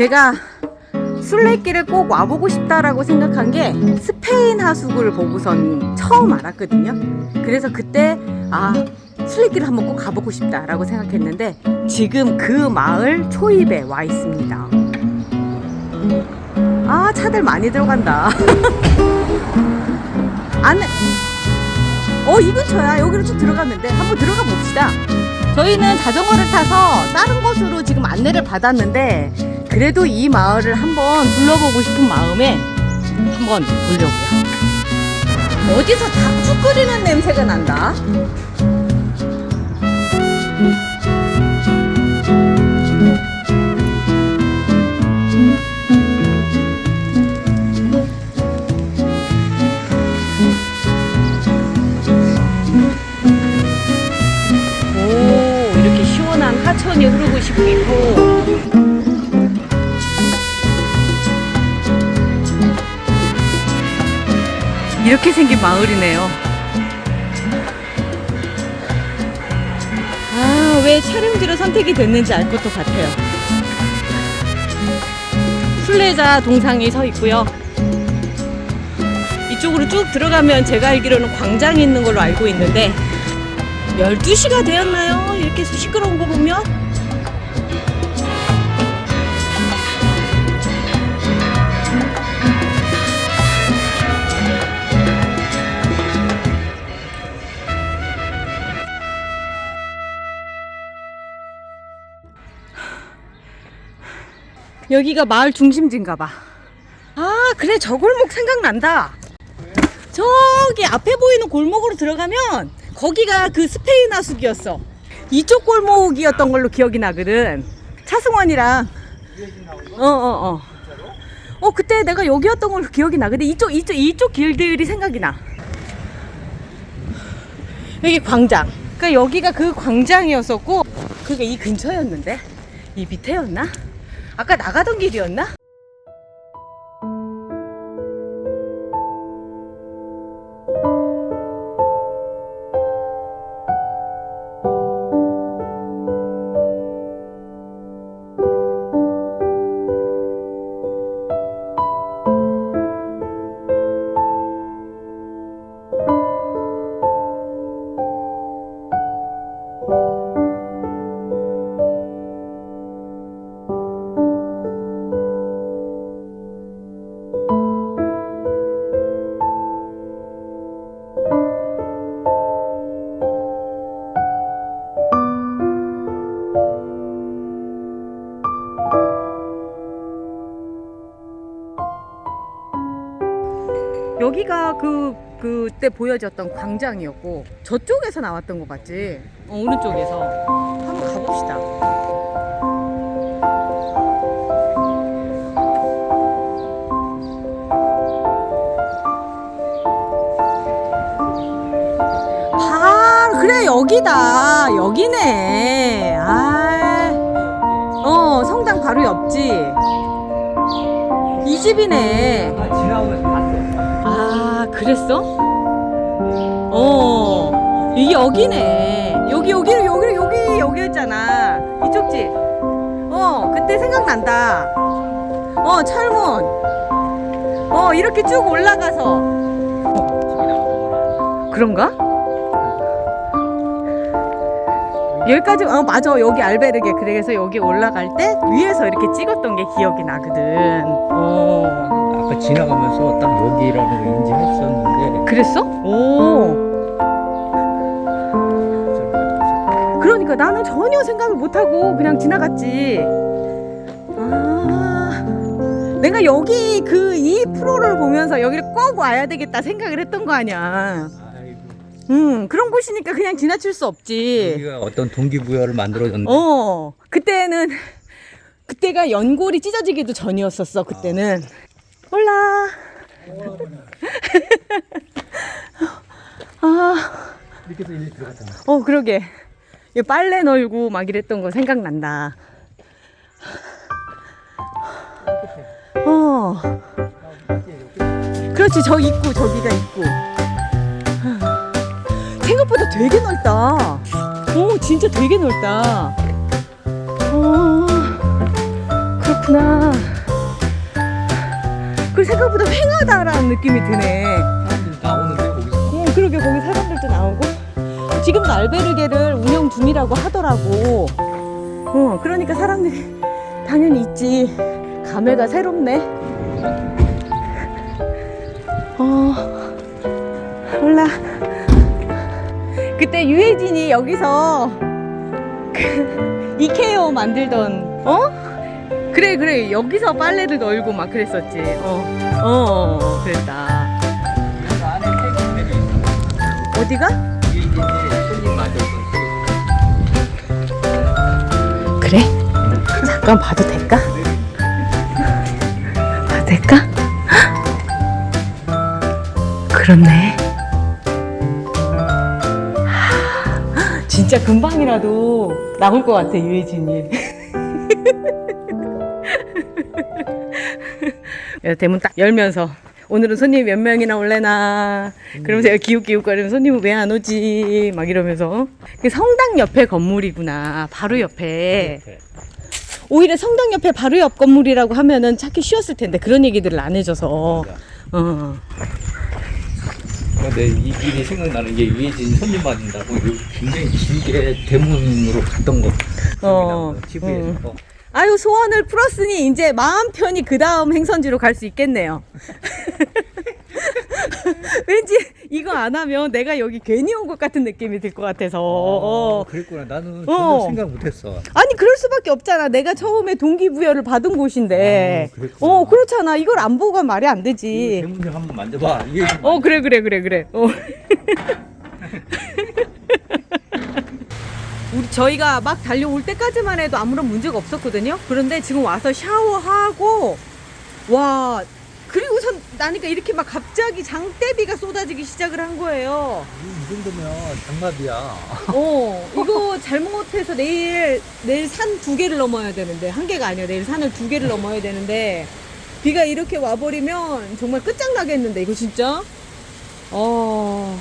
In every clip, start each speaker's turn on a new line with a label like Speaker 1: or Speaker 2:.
Speaker 1: 제가 순례길을 꼭 와보고 싶다라고 생각한 게 스페인 하수구를 보고선 처음 알았거든요. 그래서 그때 아 순례길을 한번 꼭 가보고 싶다라고 생각했는데 지금 그 마을 초입에 와 있습니다. 아 차들 많이 들어간다. 안에 어이 근처야 여기로 쭉 돼. 한번 들어가 봅시다. 저희는 자전거를 타서 다른 곳으로 지금 안내를 받았는데 그래도 이 마을을 한번 둘러보고 싶은 마음에 한번 보려고요. 어디서 닭죽 끓이는 냄새가 난다. 오, 이렇게 시원한 하천이 흐르고 있고. 이렇게 생긴 마을이네요. 아, 왜 촬영지로 선택이 됐는지 알 것도 같아요. 순례자 동상이 서 있고요. 이쪽으로 쭉 들어가면 제가 알기로는 광장이 있는 걸로 알고 있는데 12시가 되었나요? 이렇게 시끄러운 거 보면? 여기가 마을 중심지인가 봐. 아, 그래. 저 골목 생각난다. 저기 앞에 보이는 골목으로 들어가면 거기가 그 스페인 하숙이었어. 이쪽 골목이었던 걸로 기억이 나거든. 차승원이랑. 어, 어, 어. 어, 그때 내가 여기였던 걸로 기억이 나. 근데 이쪽, 이쪽, 이쪽 길들이 생각이 나. 여기 광장. 그러니까 여기가 그 광장이었었고, 그게 이 근처였는데? 이 밑에였나? 아까 나가던 길이었나? 여기가 그 그때 보여졌던 광장이었고 저쪽에서 나왔던 거 맞지? 어, 오른쪽에서 한번 가봅시다. 아 그래 여기다 여기네. 아, 어 성당 바로 옆집. 이 집이네.
Speaker 2: 아,
Speaker 1: 그랬어? 어, 이게 여기네. 여기, 여기, 여기, 여기, 여기였잖아. 이쪽 집. 어, 그때 생각난다. 어, 철문. 어, 이렇게 쭉 올라가서. 그런가? 여기까지, 어, 맞아. 여기 알베르게. 그래서 여기 올라갈 때 위에서 이렇게 찍었던 게 기억이 나거든. 어.
Speaker 2: 아까 지나가면서 딱 여기라는 걸 인지했었는데
Speaker 1: 그랬어? 오. 그러니까 나는 전혀 생각을 못 하고 그냥 지나갔지. 아, 내가 여기 그 이 프로를 보면서 여기를 꼭 와야 되겠다 생각을 했던 거 아니야.
Speaker 2: 아이고,
Speaker 1: 음, 그런 곳이니까 그냥 지나칠 수 없지.
Speaker 2: 여기가 어떤 동기부여를 만들어줬는데
Speaker 1: 어, 그때는, 그때가 연골이 찢어지기도 전이었었어, 그때는. 올라. 아.
Speaker 2: 이렇게 해서 일리 들어갔잖아.
Speaker 1: 어, 그러게. 이 빨래 널고 막 이랬던 거 생각난다. 어. 그렇지, 저 입구, 저기가 입구. 생각보다 되게 넓다. 오, 진짜 되게 넓다. 어, 그렇구나. 그 생각보다 휑하다라는 느낌이 드네.
Speaker 2: 사람들이 나오는데 거기서
Speaker 1: 어, 그러게 거기 사람들도 나오고 지금 알베르게를 운영 중이라고 하더라고. 어, 그러니까 사람들이 당연히 있지. 감회가 새롭네. 어, 몰라. 그때 유해진이 여기서 그 이케오 만들던 어? 그래 그래 여기서 빨래를 널고 막 그랬었지. 어, 어, 어 그랬다. 어디가? 그래? 잠깐 봐도 될까? 봐도 될까? 그렇네. 하, 진짜 금방이라도 나올 것 같아, 유해진이. 대문 딱 열면서 오늘은 손님이 몇 명이나 올래나 그러면서 제가 기웃기웃거리면 손님은 왜안 오지? 막 이러면서. 그 성당 옆에 건물이구나. 바로 옆에. 오히려 성당 옆에 바로 옆 건물이라고 하면은 찾기 쉬웠을 텐데 그런 얘기들을 안 해줘서. 어.
Speaker 2: 근데 이 일이 생각나는 게 유해진 손님 받는다고 굉장히 길게 대문으로 갔던 거
Speaker 1: 어,
Speaker 2: TV에서
Speaker 1: 아유 소원을 풀었으니 이제 마음 편히 그 다음 행선지로 갈 수 있겠네요. 왠지 이거 안 하면 내가 여기 괜히 온 것 같은 느낌이 들 것 같아서. 어.
Speaker 2: 그랬구나 나는
Speaker 1: 어.
Speaker 2: 생각 못했어
Speaker 1: 아니 그럴 수밖에 없잖아. 내가 처음에 동기부여를 받은 곳인데.
Speaker 2: 아.
Speaker 1: 어 그렇잖아. 이걸 안 보고 말이
Speaker 2: 안이
Speaker 1: 되지.
Speaker 2: 대문 좀 한번 만져봐 이게
Speaker 1: 좀어 그래 그래 그래 그래. 어. 우리 저희가 막 달려올 때까지만 해도 아무런 문제가 없었거든요. 그런데 지금 와서 샤워하고 와 그리고선 나니까 이렇게 막 갑자기 장대비가 쏟아지기 시작을 한 거예요.
Speaker 2: 이 정도면 장갑이야
Speaker 1: 어 이거 잘못해서 내일 내일 산 두 개를 넘어야 되는데 한 개가 아니라 내일 산을 두 개를 넘어야 되는데 비가 이렇게 와버리면 정말 끝장나겠는데 이거 진짜 어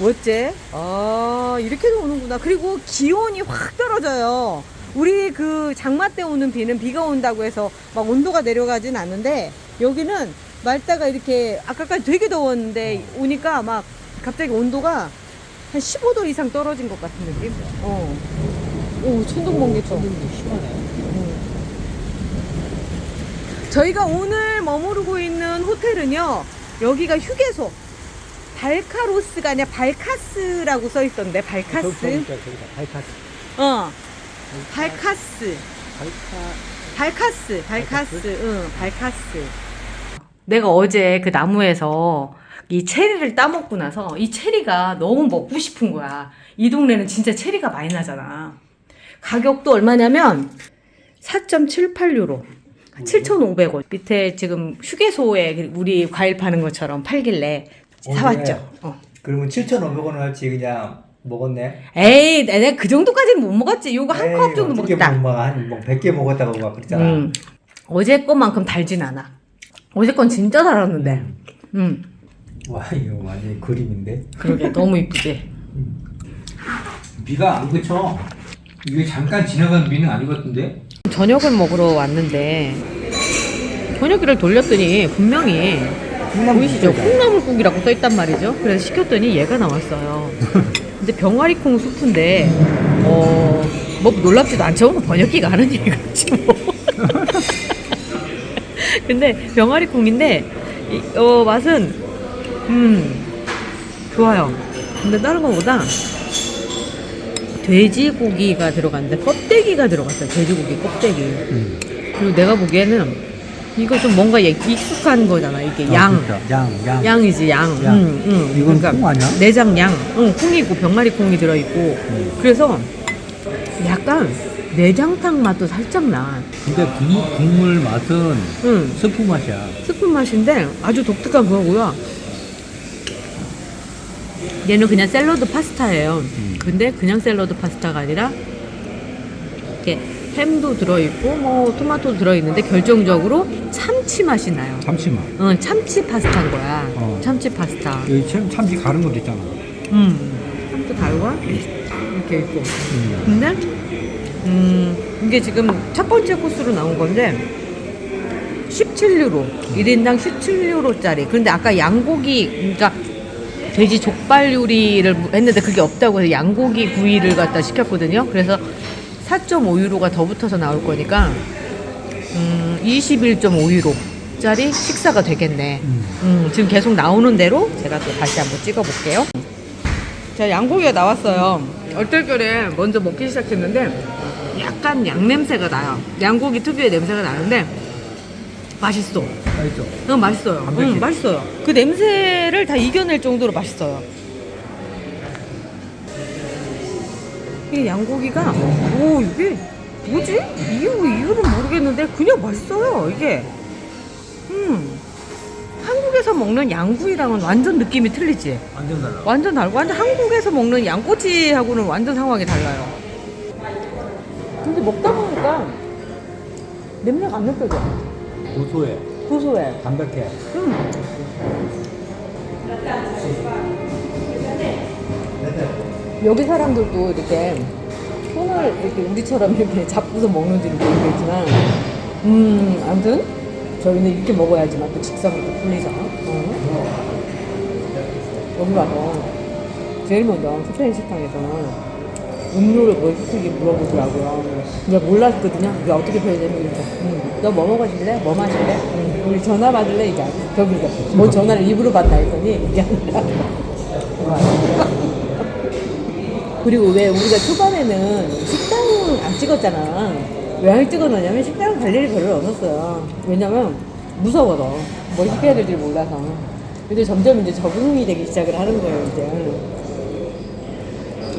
Speaker 1: 어째? 아, 이렇게도 오는구나. 그리고 기온이 확 떨어져요. 우리 그 장마 때 오는 비는 비가 온다고 해서 막 온도가 내려가진 않는데 여기는 맑다가 이렇게 아까까지 되게 더웠는데 오니까 막 갑자기 온도가 한 15도 이상 떨어진 것 같은 느낌? 어. 오, 천둥번개 쳐.
Speaker 2: 심하네
Speaker 1: 저희가 오늘 머무르고 있는 호텔은요, 여기가 휴게소. 발카로스가 아니라 발카스라고 써 있던데, 발카스.
Speaker 2: 저기다 발카스
Speaker 1: 어. 발카스.
Speaker 2: 발카
Speaker 1: 발카스. 발카스. 응, 발카스. 내가 어제 그 나무에서 이 체리를 따먹고 나서 이 체리가 너무 먹고 싶은 거야. 이 동네는 진짜 체리가 많이 나잖아. 가격도 얼마냐면 4.78유로. 7,500원. 밑에 지금 휴게소에 우리 과일 파는 것처럼 팔길래 사왔죠. 어.
Speaker 3: 그러면 7,500원을 할지 그냥 먹었네.
Speaker 1: 에이, 내가 그 정도까지는 못 먹었지. 요거 한 컵 정도 먹었다.
Speaker 3: 한뭐 100개 먹었다고 막 그랬잖아.
Speaker 1: 음. 어제 것만큼 달진 않아. 어제 건 진짜 달았는데. 음.
Speaker 3: 와 이거 완전 그림인데.
Speaker 1: 그러게 너무 이쁘지.
Speaker 4: 비가 안 그쳐. 이게 잠깐 지나간 비는 아니거든데.
Speaker 1: 저녁을 먹으러 왔는데 저녁기를 돌렸더니 분명히 보이시죠? 콩나물국이라고 써 있단 말이죠. 그래서 시켰더니 얘가 나왔어요. 근데 병아리콩 수프인데 어 뭐 놀랍지도 않죠. 뭐 번역기가 하는 얘기겠지 뭐. 근데 병아리콩인데 이- 어 맛은 음 좋아요. 근데 다른 거보다 돼지고기가 들어갔는데 껍데기가 들어갔어요. 돼지고기 껍데기. 그리고 내가 보기에는 이거 좀 뭔가 얘- 익숙한 거잖아. 이게 양.
Speaker 3: 양, 양.
Speaker 1: 양이지 양.
Speaker 3: 양.
Speaker 1: 응, 응.
Speaker 3: 이건 콩 아니야?
Speaker 1: 내장 양. 응, 콩이고 병아리 콩이 들어 있고. 그래서 약간 내장탕 맛도 살짝 나.
Speaker 2: 근데 국물, 국물 맛은
Speaker 1: 응.
Speaker 2: 스프 맛이야
Speaker 1: 스프 맛인데 아주 독특한 거고요. 얘는 그냥 샐러드 파스타예요. 근데 그냥 샐러드 파스타가 아니라 이렇게 햄도 들어있고 뭐 토마토도 들어있는데 결정적으로 참치 맛이 나요.
Speaker 2: 잠시만
Speaker 1: 응, 참치 파스타인 거야.
Speaker 2: 어.
Speaker 1: 참치 파스타.
Speaker 2: 여기 참, 참치 가른 것도 있잖아
Speaker 1: 음. 참치 달과 이렇게 있고. 근데 음, 이게 지금 첫 번째 코스로 나온 건데 17유로. 1인당 17유로짜리. 그런데 아까 양고기 그러니까 돼지 족발 요리를 했는데 그게 없다고 해서 양고기 구이를 갖다 시켰거든요. 그래서 4.5유로가 더 붙어서 나올 거니까 음, 21.5유로짜리 식사가 되겠네. 음, 지금 계속 나오는 대로 제가 또 다시 한번 찍어 볼게요. 자, 양고기가 나왔어요. 얼떨결에 먼저 먹기 시작했는데 약간 양 냄새가 나요. 양고기 특유의 냄새가 나는데 맛있어.
Speaker 3: 맛있어.
Speaker 1: 응, 맛있어요.
Speaker 3: 담백해.
Speaker 1: 응, 맛있어요. 그 냄새를 다 이겨낼 정도로 맛있어요. 이 양고기가, 오, 이게 뭐지? 이유, 이유는 모르겠는데 그냥 맛있어요, 이게. 음. 한국에서 먹는 양구이랑은 완전 느낌이 틀리지?
Speaker 3: 완전 달라.
Speaker 1: 완전 다르고, 완전 한국에서 먹는 양꼬치하고는 완전 상황이 달라요. 근데 먹다 보니까 냄새가 안 느껴져.
Speaker 3: 고소해.
Speaker 1: 고소해.
Speaker 3: 담백해.
Speaker 1: 음. 여기 사람들도 이렇게 손을 이렇게 우리처럼 이렇게 잡고서 먹는지는 모르겠지만, 음, 아무튼 저희는 이렇게 먹어야지만 또 직성이 또 풀리잖아. 어. 여기 와서 제일 먼저 스페인 식당에서는 음료를 뭘 시키기 물어보더라고요. 근데 몰랐거든요. 이게 어떻게 표현되면 이렇게. 음, 너뭐 먹어줄래? 뭐 마실래? 음, 우리 전화 받을래? 이게 아니고. 저기 뭐 전화를 입으로 받나 했더니 이게 아니라. 그리고 왜 우리가 초반에는 식당 안 찍었잖아. 왜 안 찍어놓냐면 식당 갈 일이 별로 없었어요. 왜냐면 무서워서 뭘 시켜야 될지 몰라서. 근데 점점 이제 적응이 되기 시작을 하는 거예요, 이제.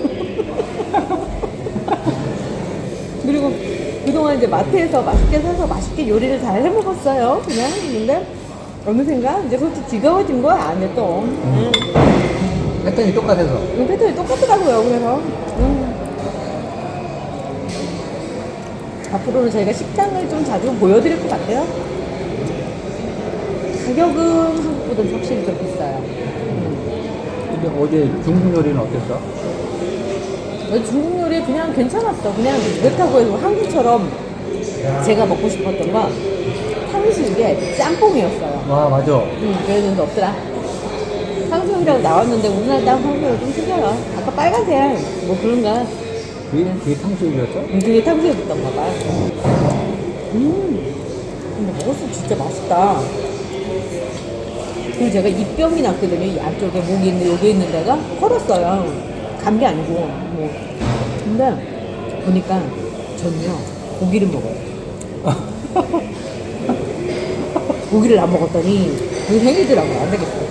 Speaker 1: 그리고 그동안 이제 마트에서 맛있게 사서 맛있게 요리를 잘 해먹었어요. 그냥. 근데 어느샌가 이제 그것도 지겨워진 거야, 안에 또. 음.
Speaker 3: 패턴이 똑같아서.
Speaker 1: 이 패턴이 똑같더라고요. 그래서 음. 앞으로는 저희가 식당을 좀 자주 보여드릴 것 같아요. 가격은 한국보다 확실히 좀 비싸요.
Speaker 3: 근데 어제 중국 요리는 어땠어?
Speaker 1: 어, 중국 요리 그냥 괜찮았어. 그냥 그렇다고 해서 한국처럼 제가 먹고 싶었던 건 탕수육에 짬뽕이었어요.
Speaker 3: 와 맞아.
Speaker 1: 응, 그랬는데 없더라. 탕수육이라고 나왔는데 우리나라 땅 탕수육은 좀 특이하다. 아까 빨간색 뭐 그런가.
Speaker 3: 그게, 그게 탕수육이었어?
Speaker 1: 음, 그게 탕수육이었던가 봐. 음, 근데 먹었을 때 진짜 맛있다. 그리고 제가 입병이 났거든요. 이 안쪽에 목이 있는, 여기 있는 데가 헐었어요. 간게 아니고, 뭐. 근데 보니까 전요, 고기를 먹어요. 고기를 안 먹었더니 그게 생기더라고요. 안 되겠어.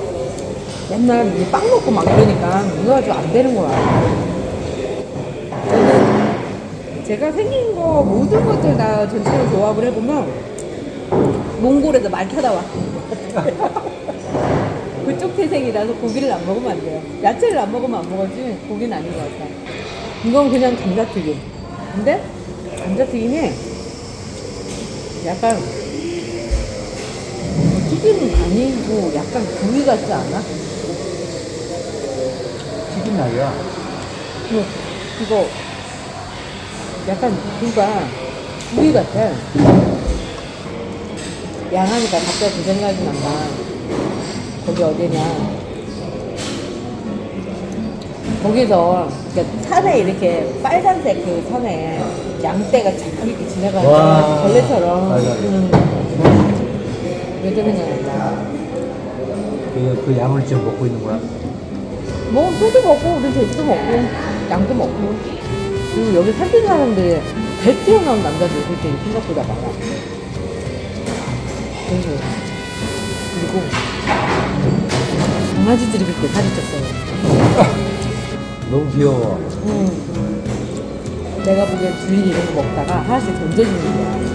Speaker 1: 맨날 이빵 먹고 막 이러니까 이거 안 되는 거야. 저는 제가 생긴 거 모든 것들 다 전체로 조합을 해보면 몽골에서 말 타다 왔던 것 같아요. 그쪽 태생이라서 고기를 안 먹으면 안 돼요. 야채를 안 먹으면 안 먹었지 고기는 아닌 것 같아. 이건 그냥 감자튀김. 근데 감자튀김이 약간 뭐 튀김은 아니고 약간 구이 같지 않아?
Speaker 3: 튀김 날이야.
Speaker 1: 이거, 이거 약간 그니까 구이 같아. 양하니까 갑자기 그 생각이 난다. 거기 어디냐? 거기서 그러니까 산에 이렇게 빨간색 그 산에 양떼가 쫙 이렇게 지나가는
Speaker 3: 와.
Speaker 1: 벌레처럼.
Speaker 3: 맞아.
Speaker 1: 음. 왜 저런 생각이 난다.
Speaker 3: 그, 그 양을 지금 먹고 있는 거야?
Speaker 1: 뭐 소도 먹고 우리 돼지도 먹고 양도 먹고 그리고 여기 살던 사람들이 배 튀어나온 남자들 그렇게 생각보다 많아 그래서 그리고 강아지들이 그렇게 살이 쪘어요
Speaker 3: 너무 귀여워.
Speaker 1: 음. 내가 보기엔 주인이 이런 거 먹다가 하나씩 던져주는 거야